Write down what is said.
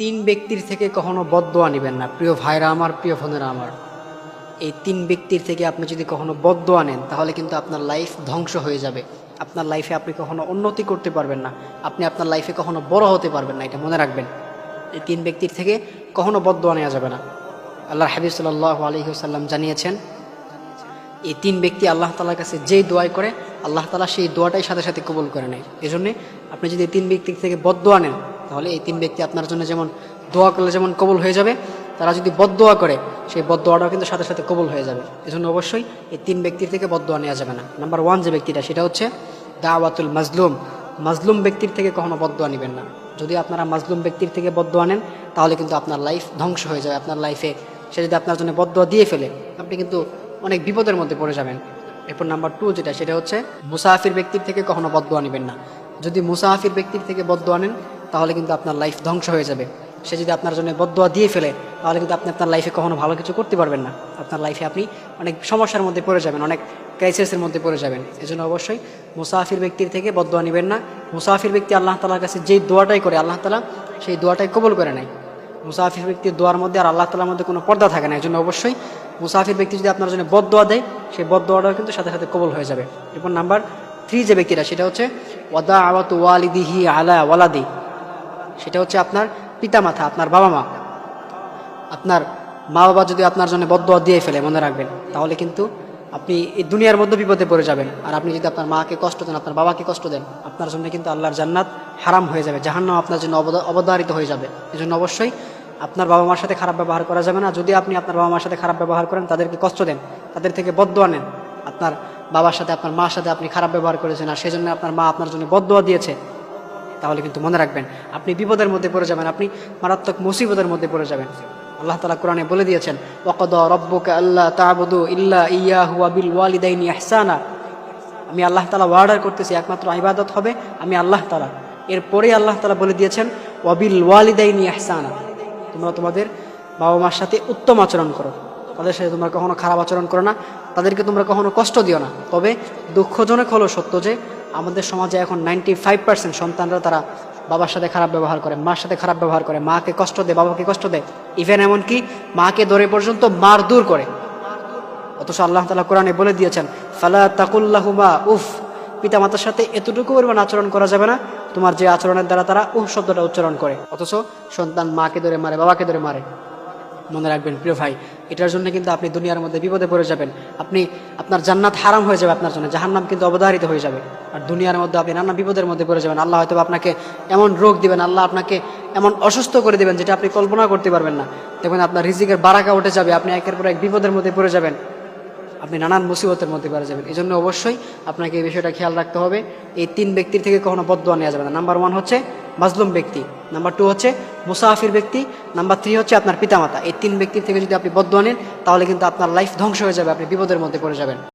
তিন ব্যক্তির থেকে কখনো বদদোয়া নেবেন না, প্রিয় ভাইরা আমার, প্রিয় বোনেরা আমার। এই তিন ব্যক্তির থেকে আপনি যদি কখনো বদদোয়া নেন, তাহলে কিন্তু আপনার লাইফ ধ্বংস হয়ে যাবে। আপনার লাইফে আপনি কখনো উন্নতি করতে পারবেন না। আপনি আপনার লাইফে কখনো বড় হতে পারবেন না, এটা মনে রাখবেন। এই তিন ব্যক্তির থেকে কখনো বদদোয়া নেওয়া যাবে না। আল্লাহ হাবিব সাল্লাহ আলহিহাল্লাম জানিয়েছেন, এই তিন ব্যক্তি আল্লাহ তালার কাছে যেই দোয়াই করে, আল্লাহ তালা সেই দোয়াটাই সাথে সাথে কবুল করে নেয়। এজন্যে আপনি যদি তিন ব্যক্তির থেকে বদদোয়া নেন তাহলে এই তিন ব্যক্তি আপনার জন্য যেমন দোয়া করলে যেমন কবুল হয়ে যাবে, তারা যদি বদদোয়া করে, সেই বদদোয়াটাও কিন্তু সাথে সাথে কবুল হয়ে যাবে। এজন্য অবশ্যই এই তিন ব্যক্তির থেকে বদদোয়া নেওয়া যাবে না। নাম্বার ওয়ান যে ব্যক্তিটা, সেটা হচ্ছে দাওয়াতুল মাজলুম। মাজলুম ব্যক্তির থেকে কখনো বদদোয়া নেবেন না। যদি আপনারা মাজলুম ব্যক্তির থেকে বদদোয়া নেন, তাহলে কিন্তু আপনার লাইফ ধ্বংস হয়ে যাবে। আপনার লাইফে সে যদি আপনার জন্য বদদোয়া দিয়ে ফেলে, আপনি কিন্তু অনেক বিপদের মধ্যে পড়ে যাবেন। এরপর নাম্বার টু যেটা, সেটা হচ্ছে মুসাফির ব্যক্তির থেকে কখনো বদদোয়া নেবেন না। যদি মুসাফির ব্যক্তির থেকে বদদোয়া নেন তাহলে কিন্তু আপনার লাইফ ধ্বংস হয়ে যাবে। সে যদি আপনার জন্য বদদোয়া দিয়ে ফেলে, তাহলে কিন্তু আপনি আপনার লাইফে কখনো ভালো কিছু করতে পারবেন না। আপনার লাইফে আপনি অনেক সমস্যার মধ্যে পড়ে যাবেন, অনেক ক্রাইসিসের মধ্যে পড়ে যাবেন। এজন্য অবশ্যই মুসাফির ব্যক্তির থেকে বদদোয়া নেবেন না। মুসাফির ব্যক্তি আল্লাহ তালার কাছে যেই দোয়াটাই করে, আল্লাহ তালা সেই দোয়াটাই কবল করে নেয়। মুসাফির ব্যক্তির দোয়ার মধ্যে আর আল্লাহ তালার মধ্যে কোনো পর্দা থাকে না। এই জন্য অবশ্যই মুসাফির ব্যক্তি যদি আপনার জন্য বদ দোয়া, সেই বদ দোয়াটাও কিন্তু সাথে সাথে কবল হয়ে যাবে। এরপর নাম্বার থ্রি যে ব্যক্তিরা, সেটা হচ্ছে ওয়াদা আওয়াত ওয়ালিদিহি আলা ওয়ালাদি। সেটা হচ্ছে আপনার পিতামাতা, আপনার বাবা মা আপনার মা বাবা যদি আপনার জন্য বদদোয়া দিয়ে ফেলে, মনে রাখবেন, তাহলে কিন্তু আপনি এই দুনিয়ার মধ্যে বিপদে পড়ে যাবেন। আর আপনি যদি আপনার মাকে কষ্ট দেন, আপনার বাবাকে কষ্ট দেন, আপনার জন্য কিন্তু আল্লাহর জান্নাত হারাম হয়ে যাবে, জাহান্নাম আপনার জন্য অবদা- অবধারিত হয়ে যাবে। এই জন্য অবশ্যই আপনার বাবা মার সাথে খারাপ ব্যবহার করা যাবে না। যদি আপনি আপনার বাবা মার সাথে খারাপ ব্যবহার করেন, তাদেরকে কষ্ট দেন, তাদের থেকে বদদোয়া নেন। আপনার বাবার সাথে, আপনার মার সাথে আপনি খারাপ ব্যবহার করেছেন, আর সেজন্য আপনার মা আপনার জন্য বদদোয়া দিয়েছে। তাহলে কিন্তু মনে রাখবেন, আপনি বিপদের মধ্যে পড়ে যাবেন, আপনি মারাত্মক মুসিবতের মধ্যে পড়ে যাবেন। আল্লাহ তালা কোরআনে বলে দিয়েছেন ওকদ রব্বুকা আল্লাহ তাবুদু ইল্লা ইয়া হুয়া বিল ওয়ালিদাইনি ইহসানা। আমি আল্লাহ তালা ওয়ার্ডার করতেছি, একমাত্র ইবাদত হবে আমি আল্লাহ তালা এরপরে আল্লাহ তালা বলে দিয়েছেন ওয়াবিল ওয়ালিদাইনি আহসানা তোমরা তোমাদের বাবা মার সাথে উত্তম আচরণ করো। তাদের সাথে তোমরা কখনো খারাপ আচরণ করো না, তাদেরকে তোমরা কখনো কষ্ট দিও না। তবে দুঃখজনক হলো সত্য যে, আমাদের সমাজে এখন নাইনটি ফাইভ সন্তানরা তারা বাবার সাথে খারাপ ব্যবহার করে, মার সাথে খারাপ ব্যবহার করে, মাকে কষ্ট দেয়, বাবাকে কষ্ট দেয়। ইভেন এমনকি মাকে ধরে পর্যন্ত মার দূর করে। অথচ আল্লাহ তালা কোরআনে বলে দিয়েছেন, ফালা তাকুল্লাহুমা উফ পিতা মাতার সাথে এতটুকু পরিমাণ আচরণ করা যাবে না, তোমার যে আচরণের দ্বারা তারা উহ শব্দটা উচ্চারণ করে। অথচ সন্তান মাকে ধরে মারে, বাবাকে ধরে মারে। মনে রাখবেন, প্রিয় ভাই। এটার জন্য কিন্তু আপনি দুনিয়ার মধ্যে বিপদে পড়ে যাবেন। আপনি, আপনার জান্নাত হারাম হয়ে যাবে আপনার জন্য, জাহান্নাম কিন্তু অবধারিত হয়ে যাবে। আর দুনিয়ার মধ্যে আপনি নানা বিপদের মধ্যে পড়ে যাবেন। আল্লাহ হয়তো আপনাকে এমন রোগ দিবেন, আল্লাহ আপনাকে এমন অসুস্থ করে দেবেন, যেটা আপনি কল্পনা করতে পারবেন না। দেখবেন আপনার রিজিকের বারাকা উঠে যাবে, আপনি একের পর এক বিপদের মধ্যে পড়ে যাবেন। আপনি নানান মুসিবতের মধ্যে পড়ে যাবেন। এই জন্য অবশ্যই আপনাকে এই বিষয়টা খেয়াল রাখতে হবে। এই তিন ব্যক্তির থেকে কখনো বদোয়া নেওয়া যাবে না। নাম্বার ওয়ান হচ্ছে মাজলুম ব্যক্তি। নাম্বার টু হচ্ছে মুসাফির ব্যক্তি। নাম্বার থ্রি হচ্ছে আপনার পিতামাতা। এই তিন ব্যক্তির থেকে যদি আপনি বদোয়া নেন, তাহলে কিন্তু আপনার লাইফ ধ্বংস হয়ে যাবে, আপনি বিপদের মধ্যে পড়ে যাবেন।